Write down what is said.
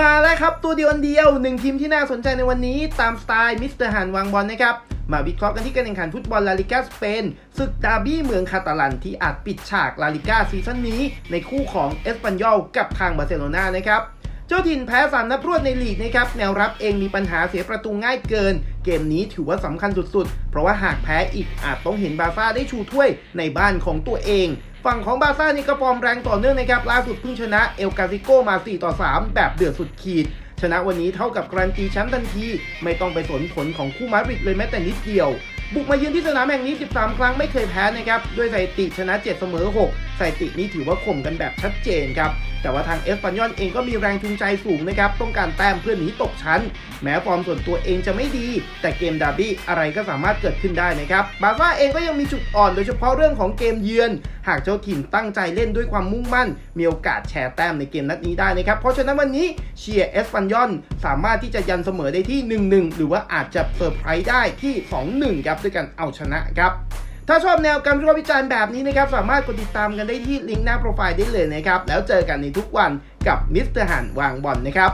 มาแล้วครับ ตัวเดียวอันเดียวหนึ่งทีมที่น่าสนใจในวันนี้ตามสไตล์มิสเตอร์หันวางบอลนะครับ มาวิเคราะห์กันที่การแข่งขันฟุตบอลลาลิกาสเปนศึกดาร์บี้เมืองคาตาลันที่อาจปิดฉากลาลิกาซีซั่นนี้ ในคู่ของเอสปันยอลกับทางบาร์เซโลนานะครับเจ้าถิ่นแพ้สามนัดรวดในลีกนะครับแนวรับเองมีปัญหาเสียประตูง่ายเกิน เกมนี้ถือว่าสำคัญสุดๆ เพราะว่าหากแพ้อีกอาจต้องเห็นบาซ่าได้ชูถ้วยในบ้านของตัวเอง ฝั่งของบาร์ซ่านี่ก็ฟอร์มแรงต่อเนื่องนะครับ ล่าสุดเพิ่งชนะเอลกาซิโกมา 4 ต่อ 3 แบบเดือดสุดขีด ชนะวันนี้เท่ากับการันตีแชมป์ทันที ไม่ต้องไปสนผลของคู่มาดริดเลยแม้แต่นิดเดียว บุกมาเยือนที่สนามแห่งนี้ 13 ครั้งไม่เคยแพ้นะครับ ด้วยสถิติชนะ 7 เสมอ 6สถิตินี้ถือว่าข่มกันแบบชัดเจนครับ แต่ว่าทางเอสปันยอนเองก็มีแรงจูงใจสูงนะครับ ต้องการแต้มเพื่อหนีตกชั้น แม้ฟอร์มส่วนตัวเองจะไม่ดี แต่เกมดาร์บี้อะไรก็สามารถเกิดขึ้นได้นะครับ บาซ่าเองก็ยังมีจุดอ่อนโดยเฉพาะเรื่องของเกมเยือน หากเจ้าถิ่นตั้งใจเล่นด้วยความมุ่งมั่น มีโอกาสแชร์แต้มในเกมนัดนี้ได้นะครับ เพราะฉะนั้นวันนี้เชียร์เอสปันยอนสามารถที่จะยันเสมอได้ที่ 1-1 หรือว่าอาจจะเซอร์ไพรส์ได้ที่ 2-1 ครับด้วยการเอาชนะครับ ถ้าชอบแนวการวิเคราะห์วิจารณ์แบบนี้นะครับ สามารถกดติดตามกันได้ที่ลิงก์หน้าโปรไฟล์ได้เลยนะครับ แล้วเจอกันในทุกวันกับมิสเตอร์หันวางบอลนะครับ